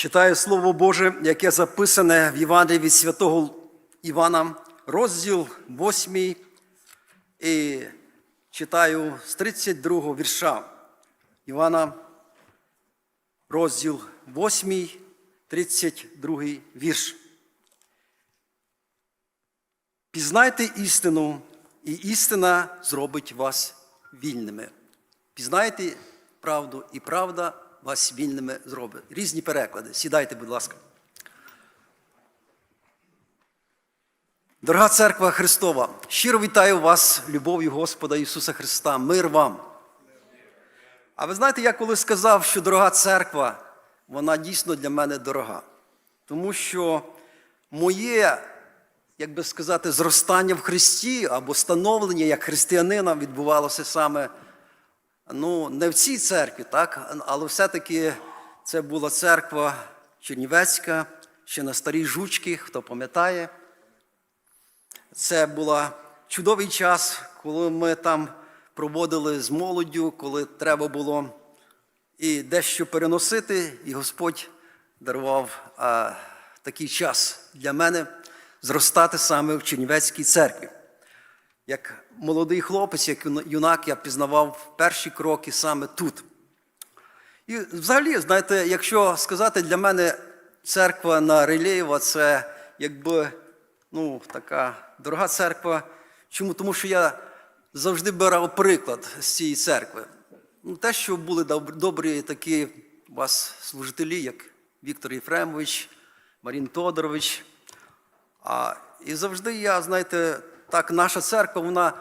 Читаю Слово Боже, яке записане в Євангелії від святого Івана, розділ 8, і читаю з 32 вірша. Івана, розділ 8, 32 вірш. Пізнайте істину, і істина зробить вас вільними. Пізнайте правду, і правда вас вільними зробить. Різні переклади. Сідайте, будь ласка. Дорога церква Христова, щиро вітаю вас любов'ю Господа Ісуса Христа. Мир вам. А ви знаєте, я коли сказав, що дорога церква, вона дійсно для мене дорога. Тому що моє, як би сказати, зростання в Христі або становлення як християнина відбувалося саме ну, не в цій церкві, так, але все-таки це була церква Чернівецька, ще на старій жучці, хто пам'ятає. Це був чудовий час, коли ми там проводили з молоддю, коли треба було і дещо переносити, і Господь дарував а, такий час для мене зростати саме в Чернівецькій церкві. Як молодий хлопець, як юнак, я пізнавав перші кроки саме тут. І взагалі, знаєте, якщо сказати, для мене церква на Релєєва це якби ну, така дорога церква. Чому? Тому що я завжди брав приклад з цієї церкви. Ну, Те, що були добрі такі у вас служителі, як Віктор Єфремович, Марін Тодорович. А, І завжди я, знаєте, так, наша церква, вона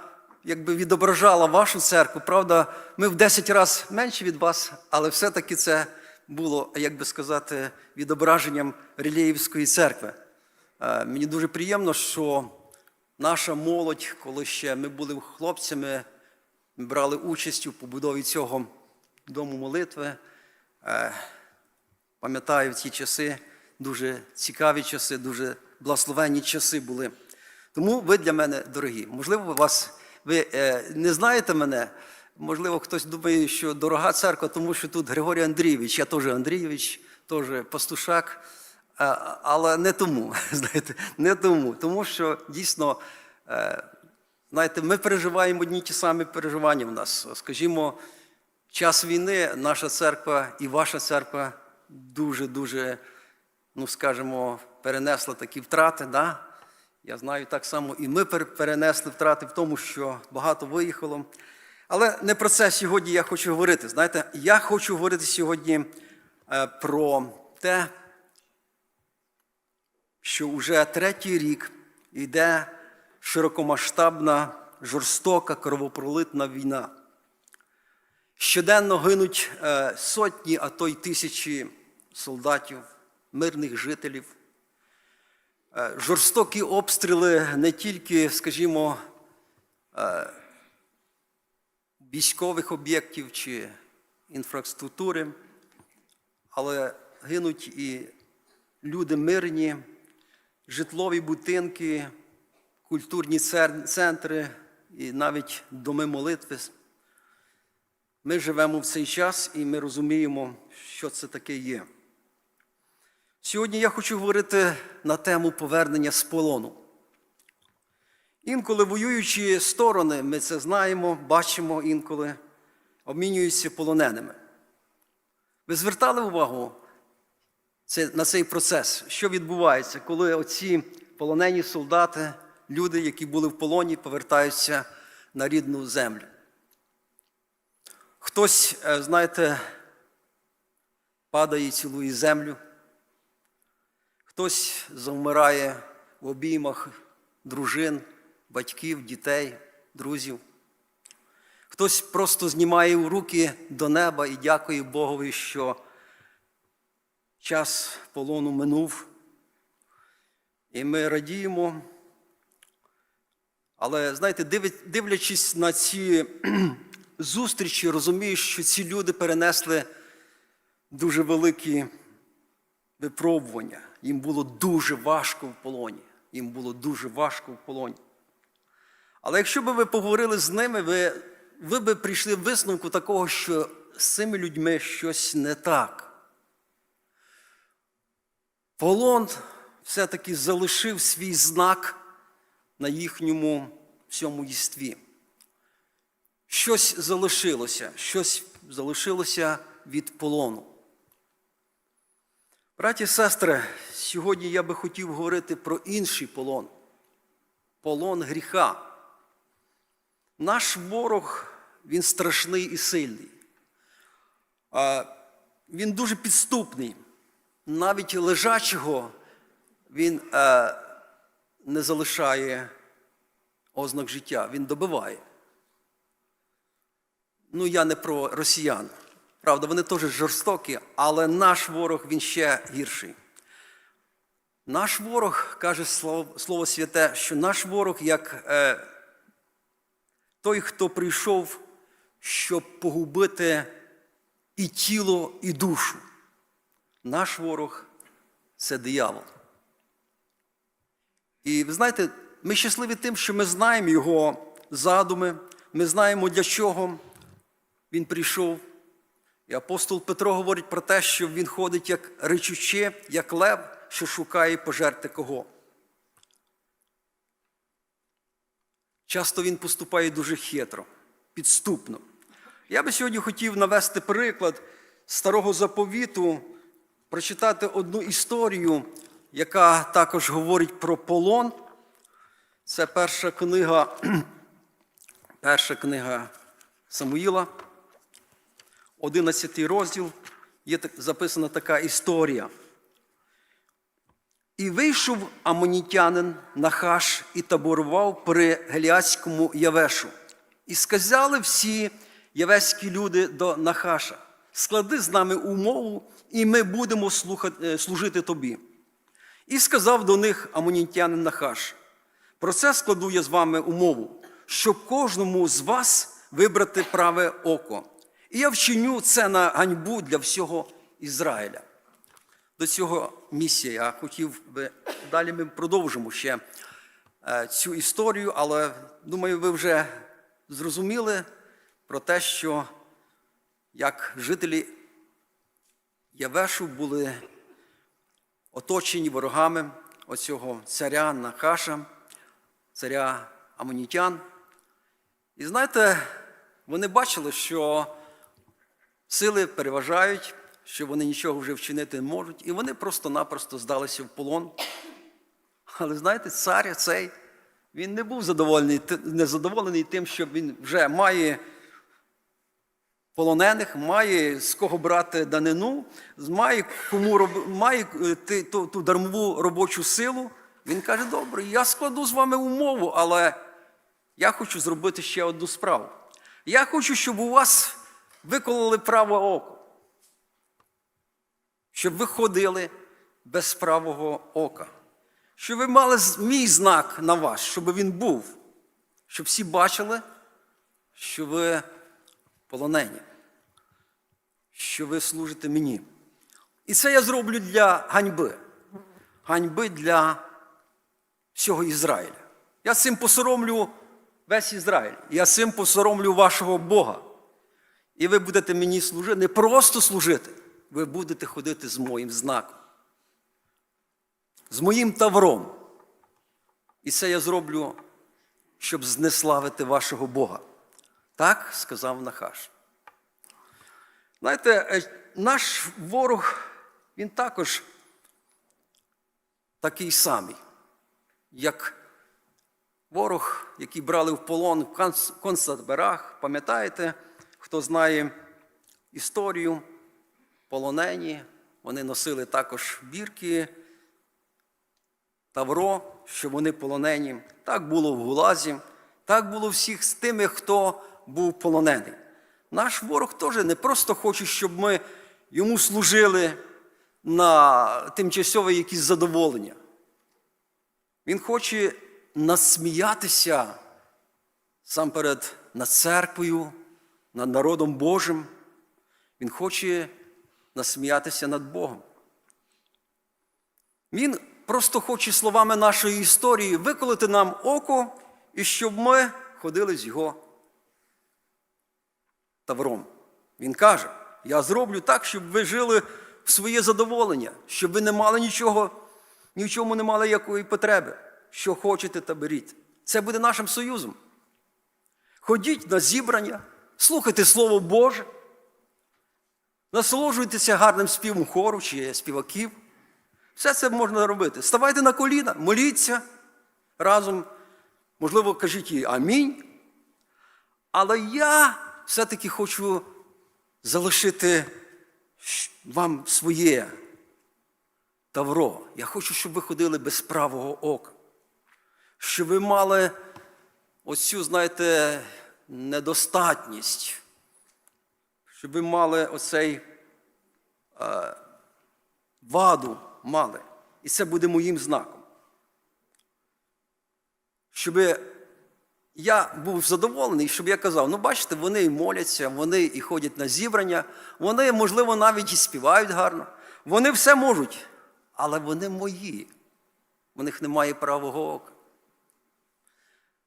якби відображала вашу церкву. Правда, ми в 10 разів менші від вас, але все-таки це було, як би сказати, відображенням Реліївської церкви. Е, Мені дуже приємно, що наша молодь, коли ще ми були хлопцями, ми брали участь у побудові цього дому молитви. Е, Пам'ятаю ті часи, дуже цікаві часи, дуже благословенні часи були. Тому ви для мене дорогі. Можливо, вас, ви е, не знаєте мене, можливо, хтось думає, що дорога церква, тому що тут Григорій Андрійович, я теж Андрійович, теж пастушак. Е, але не тому, знаєте, не тому. Тому що дійсно, е, знаєте, ми переживаємо одні ті самі переживання в нас. Скажімо, час війни наша церква і ваша церква дуже-дуже, ну скажімо, перенесла такі втрати. Да? Я знаю так само, і ми перенесли втрати в тому, що багато виїхало. Але не про це сьогодні я хочу говорити. Знаєте, я хочу говорити сьогодні е, про те, що вже третій рік йде широкомасштабна, жорстока кровопролитна війна. Щоденно гинуть е, сотні, а то й тисячі солдатів, мирних жителів. Е, жорстокі обстріли не тільки, скажімо, е, військових об'єктів чи інфраструктури, але гинуть і люди мирні, житлові будинки, культурні центри і навіть доми молитви. Ми живемо в цей час і ми розуміємо, що це таке є. Сьогодні я хочу говорити на тему повернення з полону. Інколи воюючі сторони, ми це знаємо, бачимо інколи, обмінюються полоненими. Ви звертали увагу на цей процес, що відбувається, коли оці полонені солдати, люди, які були в полоні, повертаються на рідну землю. Хтось, знаєте, падає і цілує землю. Хтось завмирає в обіймах дружин, батьків, дітей, друзів. Хтось просто знімає руки до неба і дякує Богові, що час полону минув. І ми радіємо. Але, знаєте, дивлячись на ці зустрічі, розумію, що ці люди перенесли дуже великі випробування. Їм було дуже важко в полоні. Їм було дуже важко в полоні. Але якщо б ви поговорили з ними, ви ви б прийшли в висновку такого, що з цими людьми щось не так. полон все-таки залишив свій знак на їхньому всьому єстві. Щось залишилося, щось залишилося від полону. Браті і сестри, сьогодні я би хотів говорити про інший полон полон гріха. Наш ворог, він страшний і сильний. Він дуже підступний. Навіть лежачого він е, не залишає ознак життя, він добиває. Ну, я не про росіян. Правда, вони теж жорстокі, але наш ворог він ще гірший. Наш ворог, каже Слово, Слово Святе, що наш ворог як е, той, хто прийшов, щоб погубити і тіло, і душу. Наш ворог це диявол. І ви знаєте, ми щасливі тим, що ми знаємо його задуми, ми знаємо, для чого він прийшов. І апостол Петро говорить про те, що він ходить як речуче, як лев, що шукає пожерти кого. Часто він поступає дуже хитро, підступно. Я би сьогодні хотів навести приклад старого заповіту, прочитати одну історію, яка також говорить про полон. Це перша книга, перша книга Самуїла, 11 розділ, є записана така історія. І вийшов амонітянин Нахаш і таборував при Геліадському Явешу. І сказали всі явеські люди до Нахаша: склади з нами умову, і ми будемо е, служити тобі. І сказав до них амонітянин Нахаш: про це складу я з вами умову, щоб кожному з вас вибрати праве око. І я вчиню це на ганьбу для всього Ізраїля. До цього місія я хотів би далі ми продовжимо ще е, цю історію, але думаю, ви вже зрозуміли про те, що як жителі Явешу були оточені ворогами оцього царя Нахаша, царя Амонітян. І знаєте, вони бачили, що сили переважають, що вони нічого вже вчинити не можуть, і вони просто-напросто здалися в полон. Але знаєте, цар цей, він не був задоволений, незадоволений тим, що він вже має полонених, має з кого брати данину, має кому роб... має е, ту, ту дармову робочу силу. Він каже: добре, я складу з вами умову, але я хочу зробити ще одну справу. Я хочу, щоб у вас викололи праве око. Щоб ви ходили без правого ока. Щоб ви мали мій знак на вас, щоб він був. Щоб всі бачили, що ви полонені, що ви служите мені. І це я зроблю для ганьби. Ганьби для всього Ізраїля. Я цим посоромлю весь Ізраїль. Я цим посоромлю вашого Бога. І ви будете мені служити, не просто служити, ви будете ходити з моїм знаком, з моїм тавром. І це я зроблю, щоб знеславити вашого Бога. Так сказав Нахаш. Знаєте, е, наш ворог, він також такий самий, як ворог, який брали в полон в конц- концтаборах. Пам'ятаєте, хто знає історію, полонені, вони носили також бірки, тавро, що вони полонені. Так було в Гулазі, так було всіх з тими, хто був полонений. Наш ворог теж не просто хоче, щоб ми йому служили на тимчасове якісь задоволення. Він хоче насміятися сам перед над церквою, над народом Божим. Він хоче насміятися над Богом. Він просто хоче словами нашої історії виколити нам око, і щоб ми ходили з його тавром. Він каже: Я зроблю так, щоб ви жили в своє задоволення, щоб ви не мали нічого ні в чому не мали якої потреби. Що хочете, та беріть. Це буде нашим союзом. Ходіть на зібрання, слухайте Слово Боже, насолоджуйтеся гарним співом хору чи співаків. Все це можна робити. Ставайте на коліна, моліться разом, можливо, кажіть їй амінь. Але я все-таки хочу залишити вам своє тавро. Я хочу, щоб ви ходили без правого ока. Щоб ви мали оцю, знаєте, недостатність. Щоб ви мали оцей е, ваду мали. І це буде моїм знаком. Щоб я був задоволений, щоб я казав, ну бачите, вони і моляться, вони і ходять на зібрання, вони, можливо, навіть і співають гарно. Вони все можуть, але вони мої. У них немає правого ока.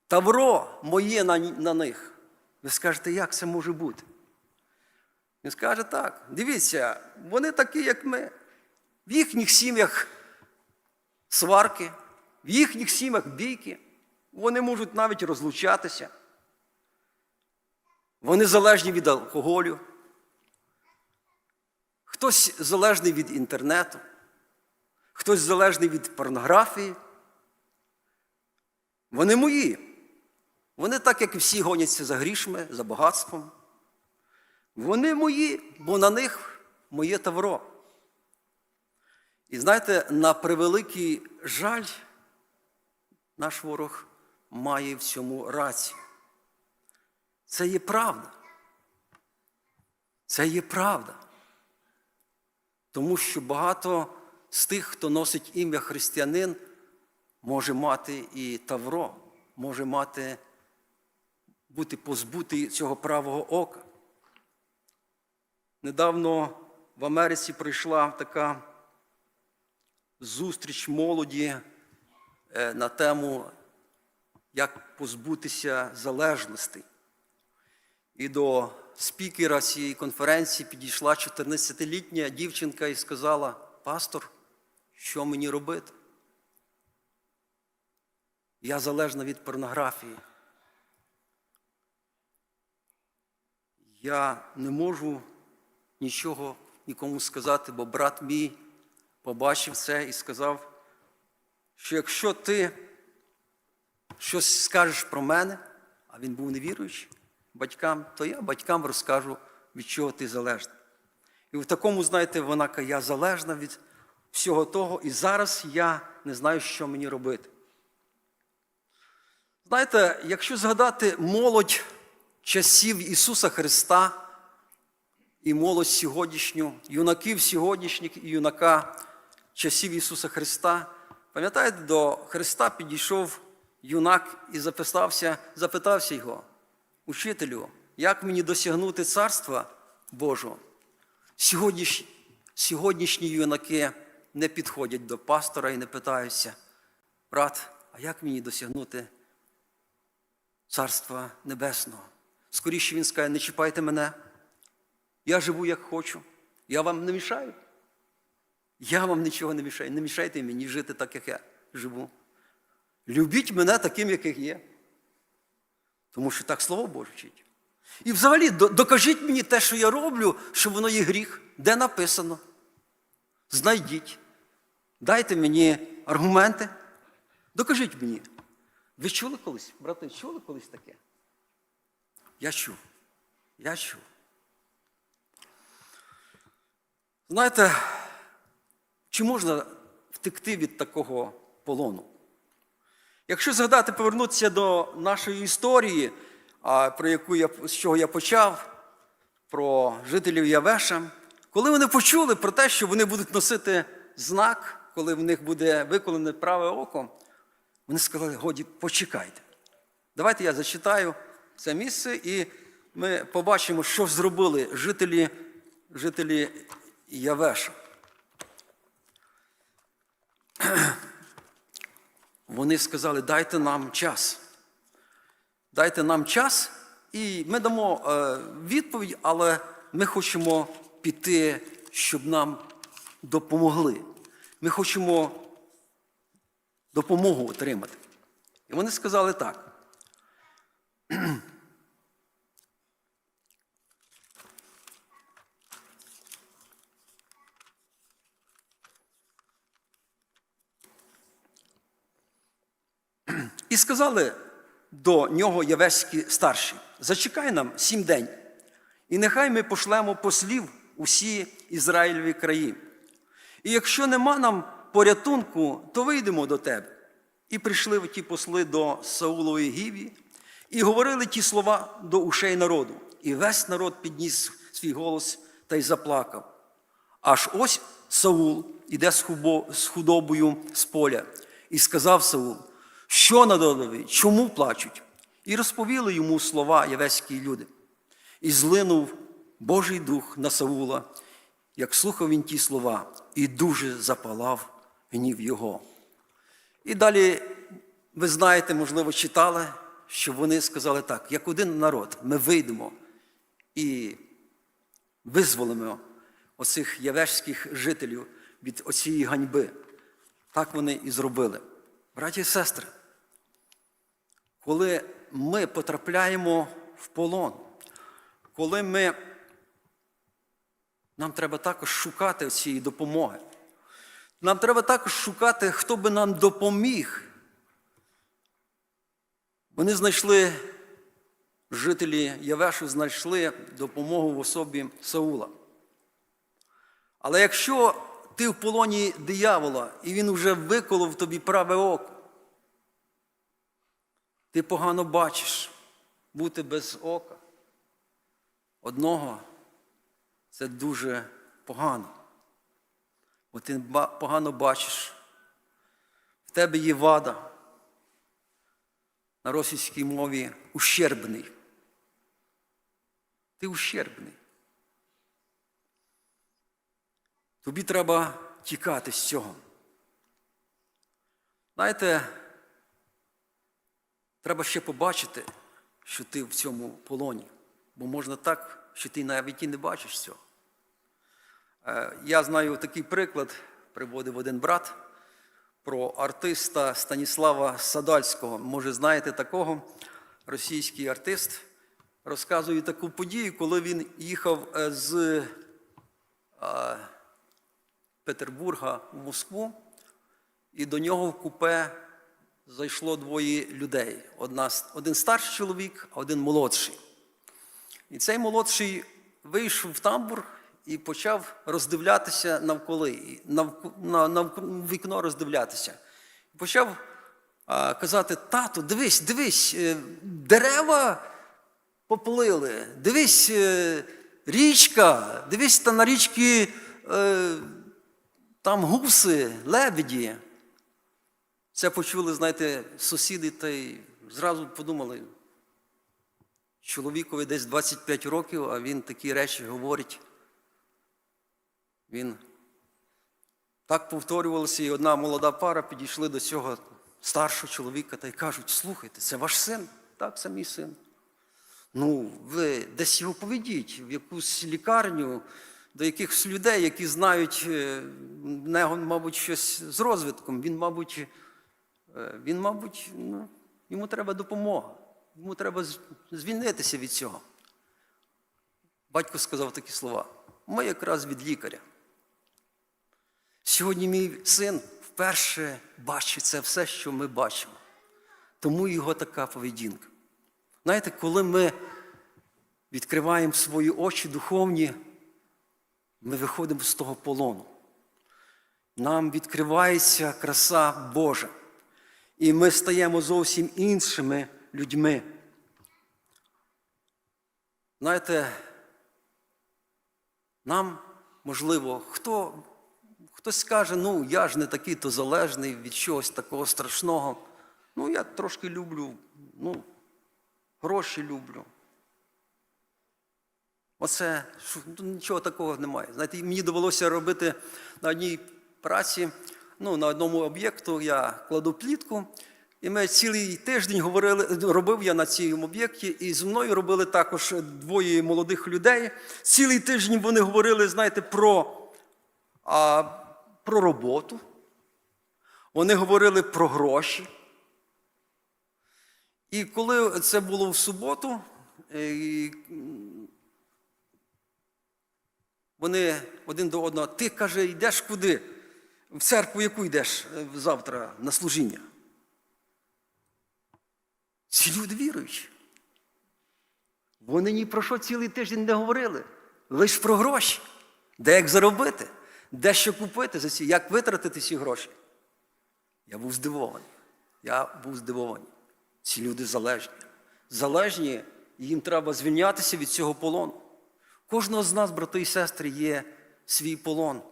Тавро моє на, на них. Ви скажете, як це може бути? Він скаже так: дивіться, вони такі, як ми. В їхніх сім'ях сварки, в їхніх сім'ях бійки. Вони можуть навіть розлучатися. Вони залежні від алкоголю. Хтось залежний від інтернету, хтось залежний від порнографії. Вони мої. Вони так, як всі, гоняться за грішми, за багатством. Вони мої, бо на них моє тавро. І знаєте, на превеликий жаль, наш ворог має в цьому рацію. Це є правда. Це є правда. Тому що багато з тих, хто носить ім'я християнин, може мати і тавро, може мати, бути позбутий цього правого ока. Недавно в Америці прийшла така зустріч молоді е, на тему, як позбутися залежностей. І до спікера цієї конференції підійшла 14-літня дівчинка і сказала: Пастор, що мені робити? Я залежна від порнографії. Я не можу нічого нікому сказати, бо брат мій побачив це і сказав, що якщо ти щось скажеш про мене, а він був невіруючий батькам, то я батькам розкажу, від чого ти залежний. І в такому, знаєте, вона каже, я залежна від всього того, і зараз я не знаю, що мені робити. Знаєте, якщо згадати молодь часів Ісуса Христа і молодь сьогоднішню, юнаків сьогоднішніх і юнака часів Ісуса Христа, пам'ятаєте, до Христа підійшов юнак і записався, запитався його, учителю, як мені досягнути Царства Божого? Сьогоднішні, сьогоднішні юнаки не підходять до пастора і не питаються, брат, а як мені досягнути Царства Небесного? Скоріше він скаже, не чіпайте мене. Я живу як хочу. Я вам не мішаю. Я вам нічого не мішаю. Не мішайте мені жити так, як я живу. Любіть мене таким, яких є. Тому що так слово Боже вчить. І взагалі до- докажіть мені те, що я роблю, що воно є гріх. Де написано? Знайдіть. Дайте мені аргументи. Докажіть мені. Ви чули колись, брати, чули колись таке? Я чув. Я чув. Знаєте, чи можна втекти від такого полону? Якщо згадати, повернутися до нашої історії, про яку я, з чого я почав, про жителів Явеша, коли вони почули про те, що вони будуть носити знак, коли в них буде виколене праве око, вони сказали, годі, почекайте. Давайте я зачитаю це місце, і ми побачимо, що зробили жителі, жителі Явеша. Вони сказали, дайте нам час. Дайте нам час, і ми дамо е, відповідь, але ми хочемо піти, щоб нам допомогли. Ми хочемо допомогу отримати. І вони сказали так. І сказали до нього Явеські старші: зачекай нам сім день, і нехай ми пошлемо послів усі Ізраїльові краї. І якщо нема нам порятунку, то вийдемо до тебе. І прийшли ті посли до Саулової гіві, і говорили ті слова до ушей народу. І весь народ підніс свій голос та й заплакав. Аж ось Саул іде з худобою з поля, і сказав Саул, що народові, чому плачуть? І розповіли йому слова явеські люди. І злинув Божий дух на Саула, як слухав він ті слова, і дуже запалав гнів його. І далі, ви знаєте, можливо, читали, що вони сказали так: як один народ, ми вийдемо і визволимо оцих явешських жителів від оцієї ганьби. Так вони і зробили. Браті і сестри, коли ми потрапляємо в полон, коли ми, нам треба також шукати цієї допомоги. Нам треба також шукати, хто би нам допоміг. Вони знайшли, жителі Явешу знайшли допомогу в особі Саула. Але якщо ти в полоні диявола, і він вже виколов тобі праве око, ти погано бачиш бути без ока. Одного це дуже погано. Бо ти погано бачиш. В тебе є вада. На російській мові ущербний. Ти ущербний. Тобі треба тікати з цього. Знаєте, треба ще побачити, що ти в цьому полоні. Бо можна так, що ти навіть і не бачиш цього. Е, Я знаю такий приклад, приводив один брат про артиста Станіслава Садальського. Може, знаєте такого? Російський артист розказує таку подію, коли він їхав е, з е, Петербурга в Москву, і до нього в купе зайшло двоє людей. Одна, один старший чоловік, а один молодший. І цей молодший вийшов в тамбур і почав роздивлятися навколи, і навк- на, на вікно роздивлятися. Почав а, казати: тату, дивись, дивись, е, дерева поплили, дивись, е, річка, дивись та на річці е, там гуси, лебеді. Це почули, знаєте, сусіди та й зразу подумали, чоловікові десь 25 років, а він такі речі говорить. Він так повторювалося, і одна молода пара підійшли до цього старшого чоловіка та й кажуть: слухайте, це ваш син? Так, це мій син. Ну, ви десь його поведіть в якусь лікарню до якихось людей, які знають е, нього, мабуть, щось з розвитком. Він, мабуть, він, мабуть, ну, йому треба допомога. Йому треба звільнитися від цього. Батько сказав такі слова: ми якраз від лікаря. Сьогодні мій син вперше бачить це все, що ми бачимо. Тому його така поведінка. Знаєте, коли ми відкриваємо свої очі духовні, ми виходимо з того полону. Нам відкривається краса Божа. І ми стаємо зовсім іншими людьми. Знаєте, нам, можливо, хто, хтось скаже, ну, я ж не такий то залежний від чогось такого страшного. Ну, я трошки люблю, ну, гроші люблю. Оце ну, нічого такого немає. Знаєте, мені довелося робити на одній праці, ну, на одному об'єкту я кладу плітку, і ми цілий тиждень говорили, робив я на цьому об'єкті, і зі мною робили також двоє молодих людей. Цілий тиждень вони говорили, знаєте, про, а, про роботу. Вони говорили про гроші. І коли це було в суботу, е, і, вони один до одного, ти каже, йдеш куди? В церкву яку йдеш е, завтра на служіння? Ці люди віруючі. Вони ні про що цілий тиждень не говорили. Лише про гроші. Де як заробити, де що купити за ці, як витратити ці гроші. Я був здивований. Я був здивований. Ці люди залежні. Залежні, їм треба звільнятися від цього полону. Кожного з нас, брати і сестри, є свій полон.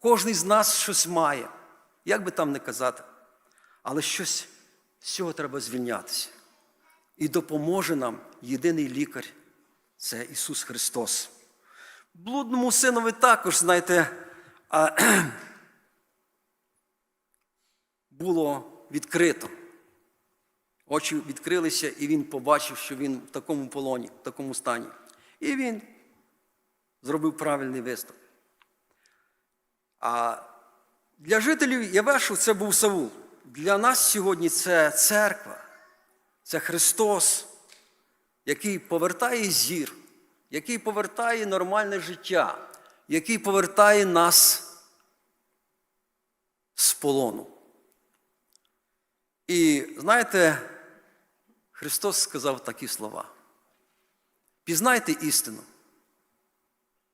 Кожний з нас щось має. Як би там не казати. Але щось з цього треба звільнятися. І допоможе нам єдиний лікар це Ісус Христос. Блудному синові також, знаєте, було відкрито. Очі відкрилися, і він побачив, що він в такому полоні, в такому стані. І він зробив правильний виступ. А для жителів Євешу це був Саул. Для нас сьогодні це церква, це Христос, який повертає зір, який повертає нормальне життя, який повертає нас з полону. І знаєте, Христос сказав такі слова. Пізнайте істину.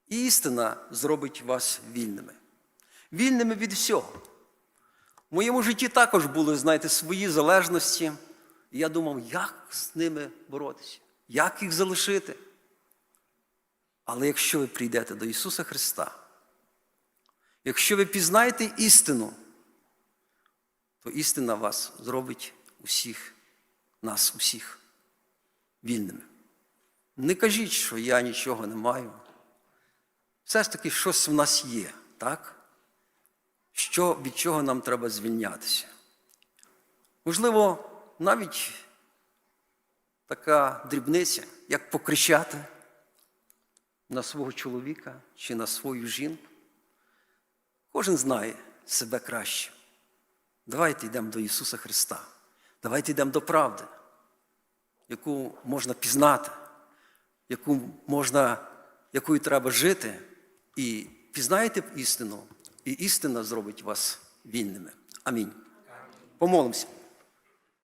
І істина зробить вас вільними. Вільними від всього. В моєму житті також були, знаєте, свої залежності. І я думав, як з ними боротися, як їх залишити. Але якщо ви прийдете до Ісуса Христа, якщо ви пізнаєте істину, то істина вас зробить усіх, нас, усіх вільними. Не кажіть, що я нічого не маю. Все ж таки щось в нас є, так? Що, від чого нам треба звільнятися? Можливо, навіть така дрібниця, як покричати на свого чоловіка чи на свою жінку. Кожен знає себе краще. Давайте йдемо до Ісуса Христа. Давайте йдемо до правди, яку можна пізнати, яку можна, якою треба жити. І пізнаєте істину, і істина зробить вас вільними. Амінь. Помолимося.